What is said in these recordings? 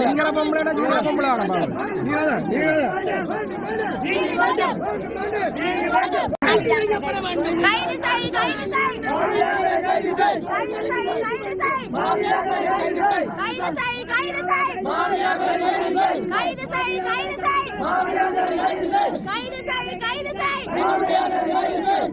நீங்கள பொம்பளை நீங்கள பொம்பளை நீங்கள நீங்கள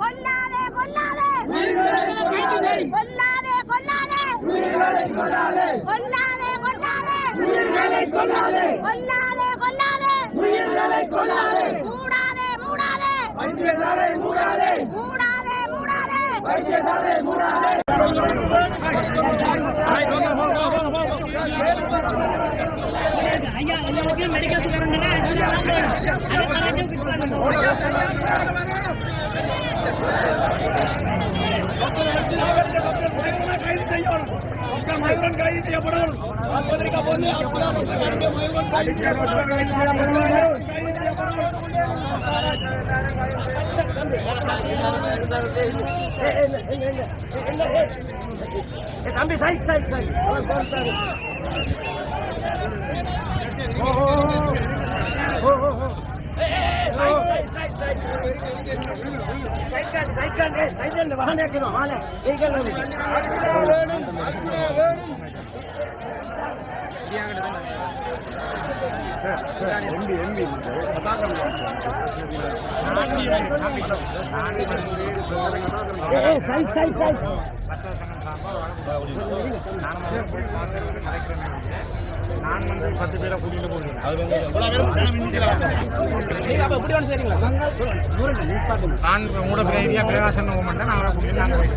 கொல்லா கொல்லாதே கொல்லாதே கொல்லாதே உயிர்களை கொல்லாதே கொல்லாதே கொல்லாதே உயிர்களை கொல்லாதே மூடாதே மூடாதே. பஞ்சதாரை மூடாதே. மூடாதே மூடாதே. பஞ்சதாரை மூடாதே. मयूरन गाड़ी से पड़ोल தம்பி சைட் சைட் சைட் ஓ சைட் சைட் சைட் நானும் கலைக்கிறேன் நான் வந்து பத்து பேரை கூட்டிட்டு போறேன் நான் உங்களோட பிரைவியா பிரகாசன் போக மாட்டேன் நான் கூட்டிட்டு நாங்க போயிட்டு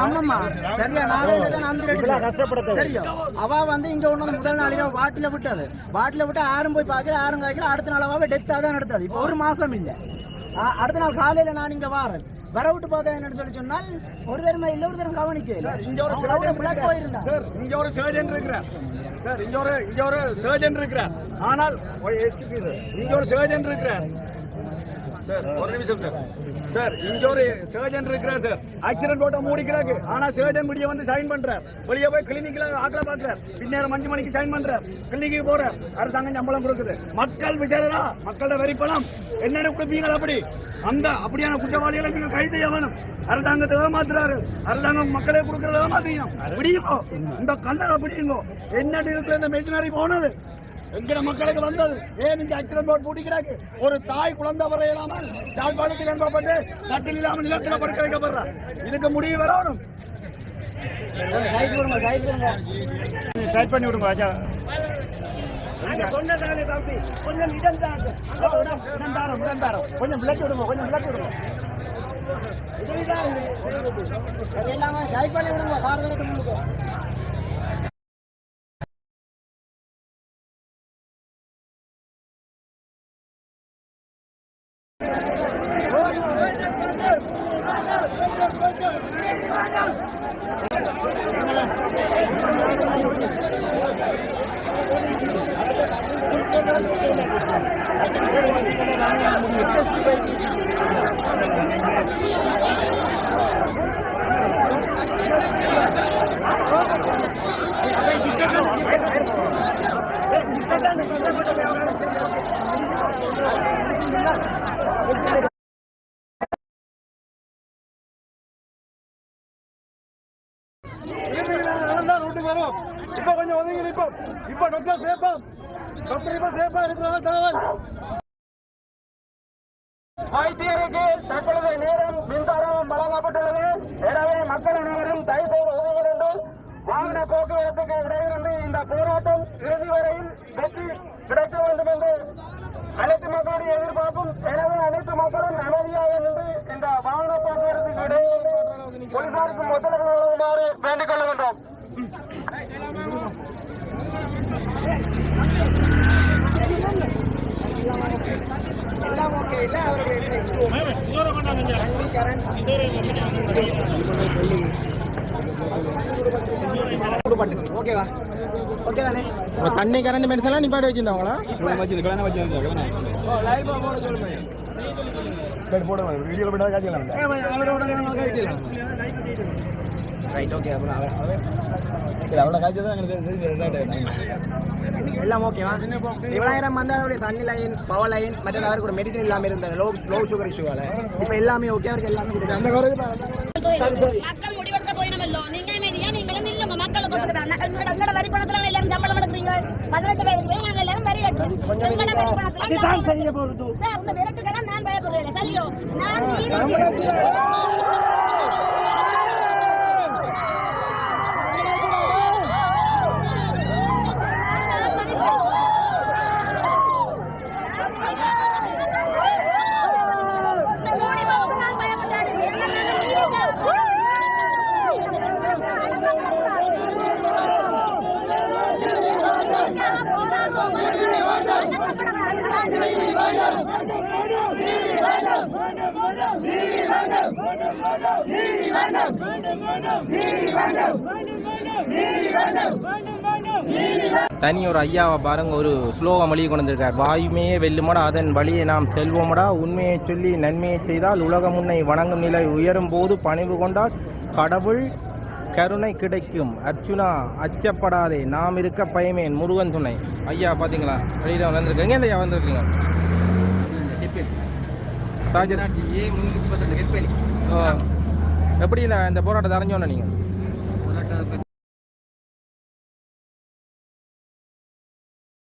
அம்மம்மா சரியா நாளையில தான் அந்த கஷ்டப்பட சரியா அவ வந்து இங்க ஒண்ணு முதல் நாளில வாட்டில விட்டது. வாட்டில விட்டு ஆறும் போய் பாக்கல ஆறும் காய்க்கல அடுத்த நாளாவே அவ டெத்தா தான் நடத்தது இப்போ ஒரு மாசம் இல்ல. ஆ, அடுத்த நாள் காலையில நான் இங்க வாரேன். வர விட்டு பார்த்தா என்னன்னு சொல்லி சொன்னால் ஒரு தரம் இல்ல ஒரு தரம் கவனிக்கல இங்க ஒரு சார் இங்க ஒரு சர்ஜன் இருக்கிறார். சார் இங்க ஒரு இங்க ஒரு சர்ஜன் இருக்கிறார். ஆனால். இங்க ஒரு சர்ஜன் இருக்கிறார். சார் ஒரு நிமிஷம் சார். சார் இங்க ஒரு சர்ஜன் இருக்கிறார் சார். ஆக்சிடென்ட் போட்ட மூடிக்கிறாரு. ஆனா சர்ஜன் முடிய வந்து சைன் பண்றார். வெளியே போய் கிளினிக்ல ஆக்கல பாக்குறார் பின்னேரம் அஞ்சு மணிக்கு சைன் பண்றார். கிளினிக்கு போறார். அரசாங்கம் சம்பளம் கொடுக்குது. மக்கள் விசாரணா மக்களோட வரி பணம் என்னென்ன கொடுப்பீங்களா அப்படி. அந்த அப்படியான குற்றவாளிகளை நீங்க கைது செய்ய வேணும். அரசாங்கத்தை ஏமாத்துறாரு. அரசாங்கம் மக்களே கொடுக்கறத ஏமாத்தீங்க அப்படிங்கோ இந்த கல்லறை அப்படிங்கோ என்ன இருக்கிற இந்த மிஷினரி போனது. எங்கட மக்களுக்கு வந்தது. ஏன் இந்த ஆக்சிடென்ட் போட் பூட்டிக்கிறாங்க ஒரு தாய் குழந்தை வர இல்லாமல் யாழ்ப்பாணத்தில் என்பப்பட்டு கட்டில் இல்லாமல் நிலத்தில் படுக்க வைக்கப்படுறா. இதுக்கு முடிவு வரணும். சைட் பண்ணி விடுங்க ராஜா. சொன்னதானே தம்பி கொஞ்சம் இடம் கொஞ்சம் விளக்கி விடுங்க கொஞ்சம் விளக்கி விடுங்க. எல்லாமே சைட் பண்ணி விடுங்க. கார் போராட்டத்துக்கு வரும் இப்ப கொஞ்சம் ஒதுங்கி நிற்போம் இப்ப டாக்டர் சேப்போம் டாக்டர் இப்ப சேப்பா இருக்கிறதா தகவல் வைத்தியருக்கு தற்பொழுது நேரம் மின்சாரம் வழங்கப்பட்டுள்ளது எனவே மக்கள் அனைவரும் தயவு செய்து உதவி வேண்டும் வாகன போக்குவரத்துக்கு இடையிலிருந்து இந்த போராட்டம் இறுதி வரையில் வெற்றி கிடைக்க வேண்டும் என்று அனைத்து மக்களுடைய எதிர்பார்ப்பும் எனவே அனைத்து மக்களும் அமைதியாக நின்று இந்த வாகன போக்குவரத்துக்கு இடையே போலீசாருக்கு ஒத்துழைப்பு வழங்குமாறு வேண்டிக் கொள்கின்றோம் ஓகேவா ஓகே தானே தண்ணி கரண்ட் மெடிசன்லாம் நிப்பாட்டி வச்சிருந்தவங்களா ரைட் ஓகே அப்புறம் எல்லாம் ஓகேவா இவ்வளோயிரம் வந்து அவருடைய தண்ணி லைன் பவர் லைன் மற்ற அவருக்கு ஒரு மெடிசன் இல்லாமல் இருந்த லோ லோ சுகர் இஷ்யூவால இப்போ எல்லாமே ஓகே அவருக்கு எல்லாமே கொடுத்து அந்த மக்கள் முடிவெடுக்க போயினமல்லோ? இந்த தனி ஒரு ஐயாவை பாருங்க ஒரு ஸ்லோகம் வழியை கொண்டு வந்திருக்கார். வாயுமே வெல்லுமடா அதன் வழியை நாம் செல்வோமடா. உண்மையை சொல்லி நன்மையை செய்தால் உலகம் உன்னை வணங்கும் நிலை உயரும் போது பணிவு கொண்டால் கடவுள் கருணை கிடைக்கும். அர்ச்சுனா அச்சப்படாதே நாம் இருக்க பயமேன். முருகன் துணை. ஐயா பார்த்தீங்களா வெளியில் வந்திருக்கீங்க? ஐயா வந்திருக்கீங்க? ராஜர். எப்படி இந்த போராட்டத்தை அறிஞ்சோன்னு நீங்க?